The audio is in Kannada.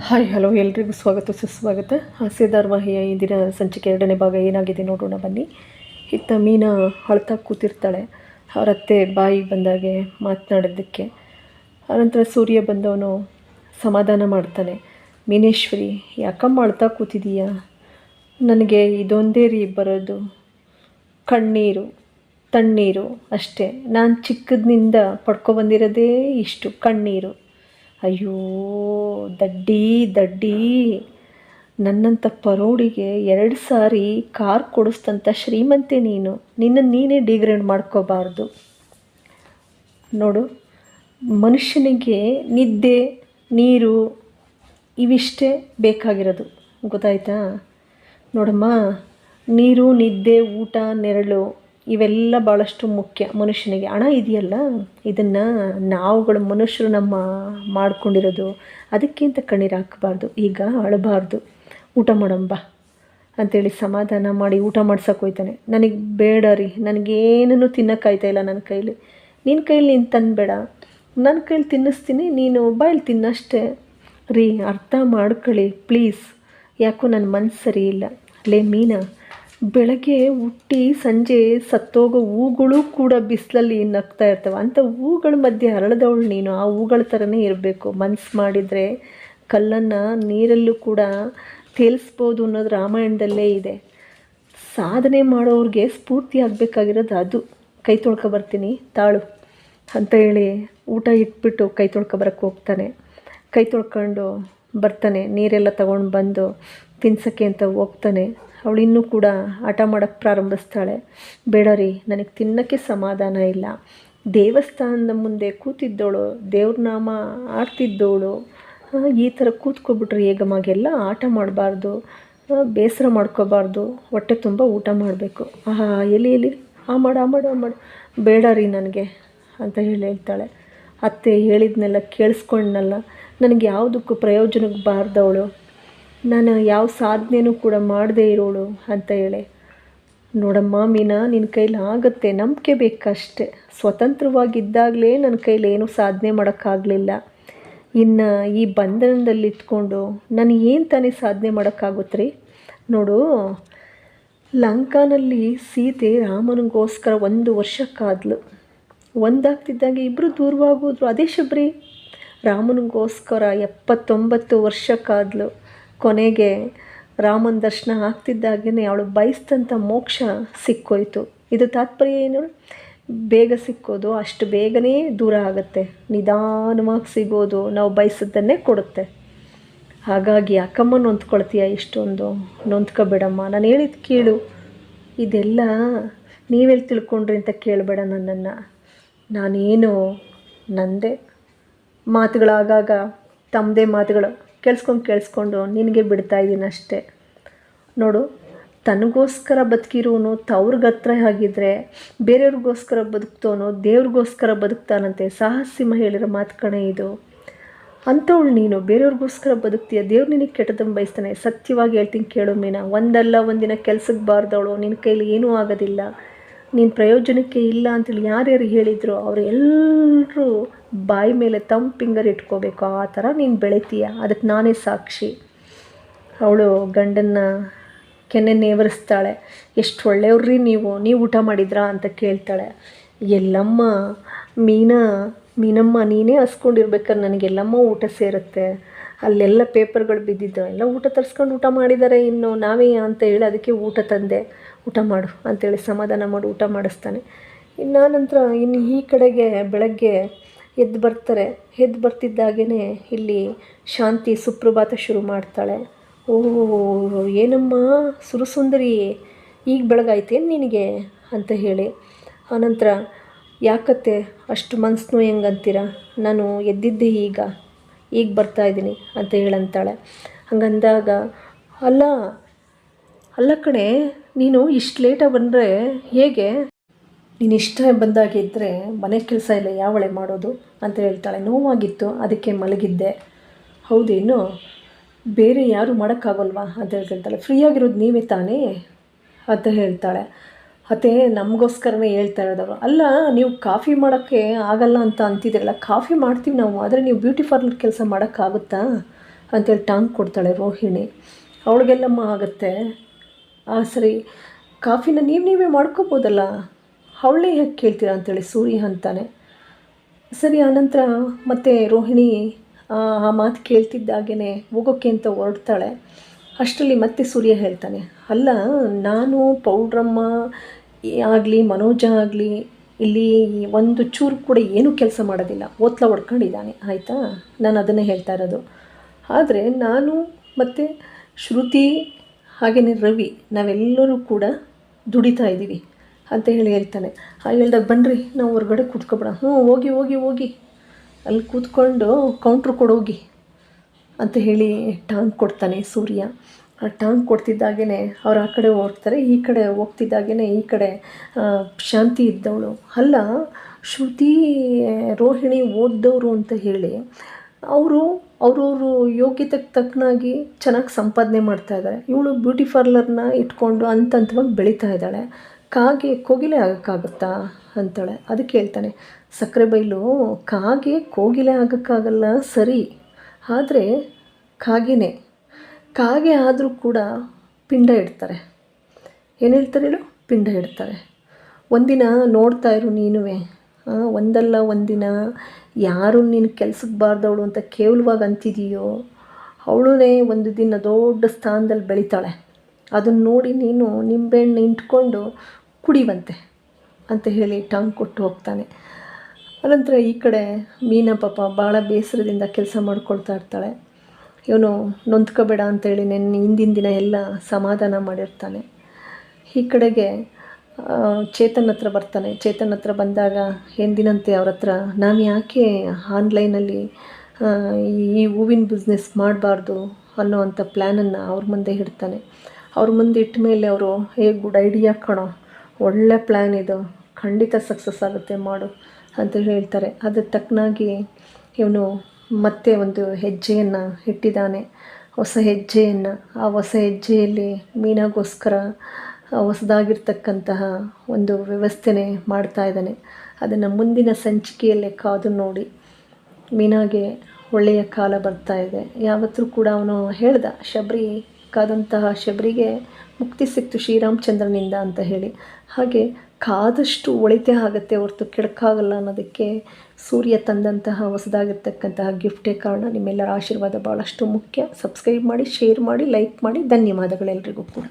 ಹಾಯ್, ಹಲೋ, ಎಲ್ರಿಗೂ ಸ್ವಾಗತ, ಸುಸ್ವಾಗತ. ಹಾಸ್ಯ ಧಾರಾವಾಹಿಯ ಇಂದಿನ ಸಂಚಿಕೆ ಎರಡನೇ ಭಾಗ ಏನಾಗಿದೆ ನೋಡೋಣ ಬನ್ನಿ. ಇತ್ತ ಮೀನಾ ಅಳ್ತಾ ಕೂತಿರ್ತಾಳೆ. ಅವರತ್ತೆ ಬಾಯಿಗೆ ಬಂದಾಗೆ ಮಾತನಾಡೋದಕ್ಕೆ. ಆನಂತರ ಸೂರ್ಯ ಬಂದವನು ಸಮಾಧಾನ ಮಾಡ್ತಾನೆ. ಮೀನೇಶ್ವರಿ, ಯಾಕಮ್ಮ ಅಳ್ತಾ ಕೂತಿದೀಯಾ? ನನಗೆ ಇದೊಂದೇ ರೀ ಬರೋದು. ಕಣ್ಣೀರು, ತಣ್ಣೀರು ಅಷ್ಟೇ. ನಾನು ಚಿಕ್ಕದ್ನಿಂದ ಪಡ್ಕೊಬಂದಿರೋದೇ ಇಷ್ಟು, ಕಣ್ಣೀರು. ಅಯ್ಯೋ, ದಡ್ಡಿ ದಡ್ಡಿ. ನನ್ನಂಥ ಪರೋಡಿಗೆ ಎರಡು ಸಾರಿ ಕಾರ್ ಕೊಡಿಸ್ತಂಥ ಶ್ರೀಮಂತೆ ನೀನು. ನಿನ್ನ ನೀನೇ ಡಿಗ್ರೇಡ್ ಮಾಡ್ಕೋಬಾರ್ದು. ನೋಡು, ಮನುಷ್ಯನಿಗೆ ನಿದ್ದೆ, ನೀರು ಇವಿಷ್ಟೇ ಬೇಕಾಗಿರೋದು. ಗೊತ್ತಾಯ್ತಾ? ನೋಡಮ್ಮ, ನೀರು, ನಿದ್ದೆ, ಊಟ, ನೆರಳು ಇವೆಲ್ಲ ಭಾಳಷ್ಟು ಮುಖ್ಯ ಮನುಷ್ಯನಿಗೆ. ಹಣ ಇದೆಯಲ್ಲ? ಇದನ್ನು ನಾವುಗಳು ಮನುಷ್ಯರು ನಮ್ಮ ಮಾಡ್ಕೊಂಡಿರೋದು. ಅದಕ್ಕಿಂತ ಕಣ್ಣೀರು ಹಾಕಬಾರ್ದು. ಈಗ ಅಳಬಾರ್ದು. ಊಟ ಮಾಡಂಬ ಅಂಥೇಳಿ ಸಮಾಧಾನ ಮಾಡಿ ಊಟ ಮಾಡ್ಸೋಕೆ ಹೋಯ್ತಾನೆ. ನನಗೆ ಬೇಡ ರೀ. ನನಗೇನೂ ತಿನ್ನೋಕ್ಕಾಯ್ತಾ ಇಲ್ಲ ನನ್ನ ಕೈಲಿ. ನಿನ್ನ ಕೈಲಿ ನೀನು ತಂದುಬೇಡ. ನನ್ನ ಕೈಲಿ ತಿನ್ನಿಸ್ತೀನಿ, ನೀನು ಬಾಯಲ್ಲಿ ತಿನ್ನಷ್ಟೇ. ರೀ, ಅರ್ಥ ಮಾಡ್ಕೊಳ್ಳಿ. ಪ್ಲೀಸ್. ಯಾಕೋ ನನ್ನ ಮನಸ್ಸು ಸರಿ ಇಲ್ಲ. ಲೇ, ಮೀನಾ ಬೆಳಗ್ಗೆ ಹುಟ್ಟಿ ಸಂಜೆ ಸತ್ತೋಗೋ ಹೂಗಳು ಕೂಡ ಬಿಸಿಲಲ್ಲಿ ನಗ್ತಾ ಇರ್ತವೆ. ಅಂಥ ಹೂಗಳ ಮಧ್ಯೆ ಹರಳದವಳು ನೀನು. ಆ ಹೂಗಳ ಥರನೇ ಇರಬೇಕು. ಮನ್ಸು ಮಾಡಿದರೆ ಕಲ್ಲನ್ನು ನೀರಲ್ಲೂ ಕೂಡ ತೇಲಿಸ್ಬೋದು ಅನ್ನೋದು ರಾಮಾಯಣದಲ್ಲೇ ಇದೆ. ಸಾಧನೆ ಮಾಡೋರಿಗೆ ಸ್ಫೂರ್ತಿ ಆಗಬೇಕಾಗಿರೋದು ಅದು. ಕೈ ತೊಳ್ಕೊ ಬರ್ತೀನಿ. ತಾಳು. ಅಂತ ಹೇಳಿ ಊಟ ಇಟ್ಬಿಟ್ಟು ಕೈ ತೊಳ್ಕೊ ಬರೋಕ್ಕೆ ಹೋಗ್ತಾನೆ. ಕೈ ತೊಳ್ಕೊಂಡು ಬರ್ತಾನೆ, ನೀರೆಲ್ಲ ತಗೊಂಡು ಬಂದು ತಿನ್ಸೋಕ್ಕೆ ಅಂತ ಹೋಗ್ತಾನೆ. ಅವಳು ಇನ್ನೂ ಕೂಡ ಆಟ ಮಾಡೋಕ್ಕೆ ಪ್ರಾರಂಭಿಸ್ತಾಳೆ. ಬೇಡ ರೀ ನನಗೆ ತಿನ್ನೋಕ್ಕೆ ಸಮಾಧಾನ ಇಲ್ಲ. ದೇವಸ್ಥಾನದ ಮುಂದೆ ಕೂತಿದ್ದವಳು ದೇವ್ರ ನಾಮ ಆಡ್ತಿದ್ದವಳು ಈ ಥರ ಕೂತ್ಕೊಬಿಟ್ರೆ ಹೇಗಮ್ಮಾಗೆಲ್ಲ ಆಟ ಮಾಡಬಾರ್ದು ಬೇಸರ ಮಾಡ್ಕೋಬಾರ್ದು. ಹೊಟ್ಟೆ ತುಂಬ ಊಟ ಮಾಡಬೇಕು. ಆಹಾ, ಎಲ್ಲಿ ಎಲ್ಲಿ? ಆ, ಮಾಡು ಆ ಮಾಡು ಆ, ಮಾಡು. ಬೇಡ ರೀ ನನಗೆ, ಅಂತ ಹೇಳಿ ಹೇಳ್ತಾಳೆ. ಅತ್ತೆ ಹೇಳಿದ್ನೆಲ್ಲ ಕೇಳಿಸ್ಕೊಂಡ್ನಲ್ಲ, ನನಗೆ ಯಾವುದಕ್ಕೂ ಪ್ರಯೋಜನಕ್ಕೆ ಬಾರ್ದವಳು ನಾನು ಯಾವ ಸಾಧನೆಯೂ ಕೂಡ ಮಾಡದೇ ಇರೋಳು ಅಂತ ಹೇಳಿ. ನೋಡಮ್ಮ ಮೀನಾ, ನಿನ್ನ ಕೈಲಿ ಆಗುತ್ತೆ, ನಂಬಿಕೆ ಬೇಕಷ್ಟೆ. ಸ್ವತಂತ್ರವಾಗಿದ್ದಾಗಲೇ ನನ್ನ ಕೈಲಿ ಏನೂ ಸಾಧನೆ ಮಾಡೋಕ್ಕಾಗಲಿಲ್ಲ. ಇನ್ನು ಈ ಬಂಧನದಲ್ಲಿ ಇಟ್ಕೊಂಡು ನಾನು ಏನು ತಾನೇ ಸಾಧನೆ ಮಾಡೋಕ್ಕಾಗುತ್ತೆ ನೋಡು, ಲಂಕಾನಲ್ಲಿ ಸೀತೆ ರಾಮನಿಗೋಸ್ಕರ ಒಂದು ವರ್ಷ ಕಾದ್ಲು ಒಂದಾಗ್ತಿದ್ದಂಗೆ ಇಬ್ಬರು ದೂರವಾಗೋದ್ರು. ಅದೇ ಶಬರಿ, ರಾಮನಿಗೋಸ್ಕರ ಎಪ್ಪತ್ತೊಂಬತ್ತು ವರ್ಷ ಕಾದ್ಲು ಕೊನೆಗೆ ರಾಮನ ದರ್ಶನ ಆಗ್ತಿದ್ದಾಗೇ ಅವಳು ಬಯಸ್ದಂಥ ಮೋಕ್ಷ ಸಿಕ್ಕೋಯ್ತು. ಇದು ತಾತ್ಪರ್ಯ ಏನು? ಬೇಗ ಸಿಕ್ಕೋದು, ಅಷ್ಟು ಬೇಗನೇ ದೂರ ಆಗುತ್ತೆ, ನಿಧಾನವಾಗಿ ಸಿಗೋದು ನಾವು ಬಯಸಿದ್ದನ್ನೇ ಕೊಡುತ್ತೆ. ಹಾಗಾಗಿ ಅಕ್ಕಮ್ಮ ನೊಂದ್ಕೊಳ್ತೀಯ ಇಷ್ಟೊಂದು? ನೊಂದ್ಕೋಬೇಡಮ್ಮ. ನಾನು ಹೇಳಿದ್ದು ಕೇಳು. ಇದೆಲ್ಲ ನೀವೆಲ್ಲಿ ತಿಳ್ಕೊಂಡ್ರಿ ಅಂತ ಕೇಳಬೇಡ ನನ್ನನ್ನು. ನಾನೇನು ನಂದೇ? ಮಾತುಗಳಾಗಾಗ ತಮ್ಮದೇ ಮಾತುಗಳು ಕೇಳಿಸ್ಕೊಂಡು ಕೇಳಿಸ್ಕೊಂಡು ನಿನಗೆ ಬಿಡ್ತಾ ಇದ್ದೀನಿ ಅಷ್ಟೇ. ನೋಡು, ತನಗೋಸ್ಕರ ಬದುಕಿರೋನು ತವ್ರಿಗೆ ಹತ್ರ ಬೇರೆಯವ್ರಿಗೋಸ್ಕರ ಬದುಕ್ತವನು ದೇವ್ರಿಗೋಸ್ಕರ ಬದುಕ್ತಾನಂತೆ ಸಾಹಸಿಂಹ ಹೇಳಿರೋ ಮಾತು ಕಣೆ ಇದು. ಅಂಥವಳು ನೀನು ಬೇರೆಯವ್ರಿಗೋಸ್ಕರ ಬದುಕ್ತೀಯ, ದೇವ್ರು ನಿನಗೆ ಕೆಟ್ಟದನ್ನು ಬಯಸ್ತಾನೆ. ಸತ್ಯವಾಗಿ ಹೇಳ್ತೀನಿ ಕೇಳು ಮೀನಾ, ಒಂದಲ್ಲ ಒಂದಿನ ಕೆಲ್ಸಕ್ಕೆ ಬಾರ್ದವಳು ನಿನ್ನ ಕೈಲಿ ಏನೂ ಆಗೋದಿಲ್ಲ. ನೀನು ಪ್ರಯೋಜನಕ್ಕೆ ಇಲ್ಲ ಅಂತೇಳಿ ಯಾರ್ಯಾರು ಹೇಳಿದ್ರು, ಅವರು ಎಲ್ಲರೂ ಬಾಯಿ ಮೇಲೆ ತಮ್ಮ ಫಿಂಗರ್ ಇಟ್ಕೋಬೇಕು, ಆ ಥರ ನೀನು ಬೆಳಿತೀಯ. ಅದಕ್ಕೆ ನಾನೇ ಸಾಕ್ಷಿ. ಅವಳು ಗಂಡನ್ನ ಕೆನ್ನೆ ನೇವರಿಸ್ತಾಳೆ ಎಷ್ಟು ಒಳ್ಳೆಯವ್ರಿ ನೀವು ನೀವು ಊಟ ಮಾಡಿದ್ರಾ ಅಂತ ಕೇಳ್ತಾಳೆ. ಎಲ್ಲಮ್ಮ, ಮೀನಾ, ಮೀನಮ್ಮ, ನೀನೇ ಹಸ್ಕೊಂಡಿರ್ಬೇಕಾದ್ರೆ ನನಗೆಲ್ಲಮ್ಮ ಊಟ ಸೇರುತ್ತೆ. ಅಲ್ಲೆಲ್ಲ ಪೇಪರ್ಗಳು ಬಿದ್ದಿದ್ದು ಎಲ್ಲ ಊಟ ತರಿಸ್ಕೊಂಡು ಊಟ ಮಾಡಿದ್ದಾರೆ ಇನ್ನು, ನಾವೇ ಅಂತ ಹೇಳಿ ಅದಕ್ಕೆ ಊಟ ತಂದೆ. ಊಟ ಮಾಡು ಅಂತೇಳಿ ಸಮಾಧಾನ ಮಾಡಿ ಊಟ ಮಾಡಿಸ್ತಾನೆ. ಇನ್ನು ನಂತರ ಇನ್ನು ಈ ಕಡೆಗೆ ಬೆಳಗ್ಗೆ ಎದ್ದು ಬರ್ತಾರೆ. ಎದ್ದು ಬರ್ತಿದ್ದಾಗೇ ಇಲ್ಲಿ ಶಾಂತಿ ಸುಪ್ರಭಾತ ಶುರು ಮಾಡ್ತಾಳೆ. ಓ, ಏನಮ್ಮ ಸುರಸುಂದರಿ, ಈಗ ಬೆಳಗಾಯ್ತೇನು ನಿನಗೆ? ಅಂತ ಹೇಳಿ. ಆನಂತರ ಯಾಕತ್ತೆ ಅಷ್ಟು ಮನಸ್ಸು ಹೆಂಗಂತೀರ ನಾನು ಎದ್ದಿದ್ದೆ ಈಗ ಈಗ ಬರ್ತಾ ಇದ್ದೀನಿ ಅಂತ ಹೇಳಂತಾಳೆ. ಹಂಗಂದಾಗ, ಅಲ್ಲ ಅಲ್ಲ ಕಣೆ, ನೀನು ಇಷ್ಟು ಲೇಟಾಗಿ ಬಂದರೆ ಹೇಗೆ? ನೀನು ಇಷ್ಟ ಬಂದಾಗಿದ್ದರೆ ಮನೆ ಕೆಲಸ ಇಲ್ಲ ಯಾವಳೆ ಮಾಡೋದು ಅಂತ ಹೇಳ್ತಾಳೆ. ನೋವಾಗಿತ್ತು, ಅದಕ್ಕೆ ಮಲಗಿದ್ದೆ. ಹೌದೇನು? ಬೇರೆ ಯಾರು ಮಾಡೋಕ್ಕಾಗಲ್ವಾ ಅಂತ ಹೇಳ್ತಾಳೆ ಫ್ರೀಯಾಗಿರೋದು ನೀವೇ ತಾನೇ? ಅಂತ ಹೇಳ್ತಾಳೆ. ಅತ್ತೆ, ನಮಗೋಸ್ಕರನೇ ಹೇಳ್ತಾ ಇರೋದವರು. ಅಲ್ಲ, ನೀವು ಕಾಫಿ ಮಾಡೋಕ್ಕೆ ಆಗಲ್ಲ ಅಂತ ಅಂತಿದ್ದೀರಲ್ಲ. ಕಾಫಿ ಮಾಡ್ತೀವಿ ನಾವು, ಆದರೆ ನೀವು ಬ್ಯೂಟಿ ಪಾರ್ಲರ್ ಕೆಲಸ ಮಾಡೋಕ್ಕಾಗುತ್ತಾ? ಅಂತೇಳಿ ಟಾಂಗ್ ಕೊಡ್ತಾಳೆ ರೋಹಿಣಿ. ಅವಳಿಗೆಲ್ಲಮ್ಮ ಆಗುತ್ತೆ. ಆ, ಸರಿ. ಕಾಫಿನ ನೀವು ನೀವೇ ಮಾಡ್ಕೋಬೋದಲ್ಲ? ಅವಳೇ ಯಾಕೆ ಕೇಳ್ತೀರಾ ಅಂತೇಳಿ ಸೂರ್ಯ ಅಂತಾನೆ. ಸರಿ ಆನಂತರ ಮತ್ತೆ ರೋಹಿಣಿ, ಆ ಮಾತು ಕೇಳ್ತಿದ್ದಾಗೇ ಹೋಗೋಕ್ಕೆ ಅಂತ ಹೊರಡ್ತಾಳೆ. ಅಷ್ಟರಲ್ಲಿ ಮತ್ತೆ ಸೂರ್ಯ ಹೇಳ್ತಾನೆ, ಅಲ್ಲ, ನಾನು ಪೌಡ್ರಮ್ಮ ಆಗಲಿ, ಮನೋಜ ಆಗಲಿ, ಇಲ್ಲಿ ಒಂದು ಚೂರು ಕೂಡ ಏನೂ ಕೆಲಸ ಮಾಡೋದಿಲ್ಲ. ಓತ್ಲ ಹೊಡ್ಕೊಂಡಿದ್ದಾನೆ, ಆಯಿತಾ? ನಾನು ಅದನ್ನೇ ಹೇಳ್ತಾ ಇರೋದು. ಆದರೆ ನಾನು ಮತ್ತು ಶ್ರುತಿ ಹಾಗೆಯೇ ರವಿ, ನಾವೆಲ್ಲರೂ ಕೂಡ ದುಡಿತಾ ಇದ್ದೀವಿ ಅಂತ ಹೇಳಿ ಹೇಳ್ತಾನೆ. ಹಾಗೆ ಹೇಳ್ದಾಗ ಬನ್ನಿರಿ ನಾವು ಹೊರಗಡೆ ಕೂತ್ಕೊಬೇಡ ಹ್ಞೂ, ಹೋಗಿ ಹೋಗಿ ಹೋಗಿ. ಅಲ್ಲಿ ಕೂತ್ಕೊಂಡು ಕೌಂಟ್ರ್ ಕೊಡೋಗಿ ಅಂತ ಹೇಳಿ ಟಾಂಗ್ ಕೊಡ್ತಾನೆ ಸೂರ್ಯ. ಆ ಟಾಂಗ್ ಕೊಡ್ತಿದ್ದಾಗೇ ಅವ್ರು ಆ ಕಡೆ ಹೋಗ್ತಾರೆ, ಈ ಕಡೆ ಹೋಗ್ತಿದ್ದಾಗೇ ಈ ಕಡೆ ಶಾಂತಿ ಇದ್ದವಳು. ಅಲ್ಲ, ಶ್ರುತಿ, ರೋಹಿಣಿ ಓದ್ದವರು ಅಂತ ಹೇಳಿ, ಅವರು ಅವ್ರವ್ರ ಯೋಗ್ಯತೆಗೆ ತಕ್ಕನಾಗಿ ಚೆನ್ನಾಗಿ ಸಂಪಾದನೆ ಮಾಡ್ತಾ ಇದ್ದಾರೆ ಇವಳು ಬ್ಯೂಟಿ ಪಾರ್ಲರ್ನ ಇಟ್ಕೊಂಡು ಹಂತ ಹಂತವಾಗಿ ಬೆಳೀತಾ ಇದ್ದಾಳೆ. ಕಾಗೆ ಕೋಗಿಲೆ ಆಗೋಕ್ಕಾಗುತ್ತಾ ಅಂತಾಳೆ. ಅದಕ್ಕೆ ಹೇಳ್ತಾನೆ, ಸಕ್ಕರೆ ಬೈಲು ಕಾಗೆ ಕೋಗಿಲೆ ಆಗೋಕ್ಕಾಗಲ್ಲ, ಸರಿ. ಆದರೆ ಕಾಗೆನೇ. ಕಾಗೆ ಆದರೂ ಕೂಡ ಪಿಂಡ ಇಡ್ತಾರೆ. ಏನು ಹೇಳ್ತಾರೆ ಹೇಳು? ಪಿಂಡ ಇಡ್ತಾರೆ. ಒಂದಿನ ನೋಡ್ತಾ ಇರು ನೀನುವೆ. ಒಂದಲ್ಲ ಒಂದಿನ, ಯಾರು ನೀನು ಕೆಲ್ಸಕ್ಕೆ ಬಾರ್ದವಳು ಅಂತ ಕೇವಲವಾಗಿ ಅಂತಿದೀಯೋ ಅವಳೇ ಒಂದು ದಿನ ದೊಡ್ಡ ಸ್ಥಾನದಲ್ಲಿ ಬೆಳಿತಾಳೆ. ಅದನ್ನು ನೋಡಿ ನೀನು ನಿಂಬೆಹಣ್ಣು ಇಂಟ್ಕೊಂಡು ಕುಡಿವಂತೆ ಅಂತ ಹೇಳಿ ಟಾಂಗ್ ಕೊಟ್ಟು ಹೋಗ್ತಾನೆ. ಅನಂತರ ಈ ಕಡೆ ಮೀನಾ ಪಾಪ ಭಾಳ ಬೇಸರದಿಂದ ಕೆಲಸ ಮಾಡ್ಕೊಳ್ತಾ ಇರ್ತಾಳೆ. ಇವನು ನೊಂದ್ಕೋಬೇಡ ಅಂತೇಳಿ ನೆನ್ನೆ ಹಿಂದಿನ ದಿನ ಎಲ್ಲ ಸಮಾಧಾನ ಮಾಡಿರ್ತಾನೆ. ಈ ಕಡೆಗೆ ಚೇತನ್ ಹತ್ರ ಬರ್ತಾನೆ. ಚೇತನ್ ಹತ್ರ ಬಂದಾಗ ಎಂದಿನಂತೆ ಅವ್ರ ಹತ್ರ, ನಾನು ಯಾಕೆ ಆನ್ಲೈನಲ್ಲಿ ಈ ಹೂವಿನ ಬಿಸ್ನೆಸ್ ಮಾಡಬಾರ್ದು ಅನ್ನೋವಂಥ ಪ್ಲ್ಯಾನನ್ನು ಅವ್ರ ಮುಂದೆ ಇಡ್ತಾನೆ. ಅವ್ರ ಮುಂದೆ ಇಟ್ಟ ಮೇಲೆ ಅವರು ಹೇ ಗುಡ್ ಐಡಿಯಾ ಕಣೋ, ಒಳ್ಳೆ ಪ್ಲ್ಯಾನ್ ಇದು, ಖಂಡಿತ ಸಕ್ಸಸ್ ಆಗುತ್ತೆ ಮಾಡು ಅಂತ ಹೇಳ್ತಾರೆ. ಅದಕ್ಕೆ ತಕ್ಕನಾಗಿ ಇವನು ಮತ್ತೆ ಒಂದು ಹೆಜ್ಜೆಯನ್ನು ಇಟ್ಟಿದ್ದಾನೆ. ಹೊಸ ಹೆಜ್ಜೆಯನ್ನು. ಆ ಹೊಸ ಹೆಜ್ಜೆಯಲ್ಲಿ ಮೀನಾಗೋಸ್ಕರ ಹೊಸದಾಗಿರ್ತಕ್ಕಂತಹ ಒಂದು ವ್ಯವಸ್ಥೆನೇ ಮಾಡ್ತಾ ಇದ್ದಾನೆ. ಅದನ್ನು ಮುಂದಿನ ಸಂಚಿಕೆಯಲ್ಲೇ ಕಾದು ನೋಡಿ ಮೀನಾಗೆ ಒಳ್ಳೆಯ ಕಾಲ ಬರ್ತಾ ಇದೆ. ಯಾವತ್ತೂ ಕೂಡ ಅವನು ಹೇಳ್ದ, ಶಬರಿ ಕಾದಂತಹ ಶಬರಿಗೆ ಮುಕ್ತಿ ಸಿಕ್ತು ಶ್ರೀರಾಮಚಂದ್ರನಿಂದ ಅಂತ ಹೇಳಿ. ಹಾಗೆ ಕಾದಷ್ಟು ಒಳಿತೇ ಆಗುತ್ತೆ ಹೊರತು ಕೆಡಕಾಗಲ್ಲ ಅನ್ನೋದಕ್ಕೆ ಸೂರ್ಯ ತಂದಂತಹ ಹೊಸದಾಗಿರ್ತಕ್ಕಂತಹ ಗಿಫ್ಟೇ ಕಾರಣ ನಿಮ್ಮೆಲ್ಲರ ಆಶೀರ್ವಾದ ಭಾಳಷ್ಟು ಮುಖ್ಯ. ಸಬ್ಸ್ಕ್ರೈಬ್ ಮಾಡಿ ಶೇರ್ ಮಾಡಿ ಲೈಕ್ ಮಾಡಿ. ಧನ್ಯವಾದಗಳೆಲ್ಲರಿಗೂ ಕೂಡ.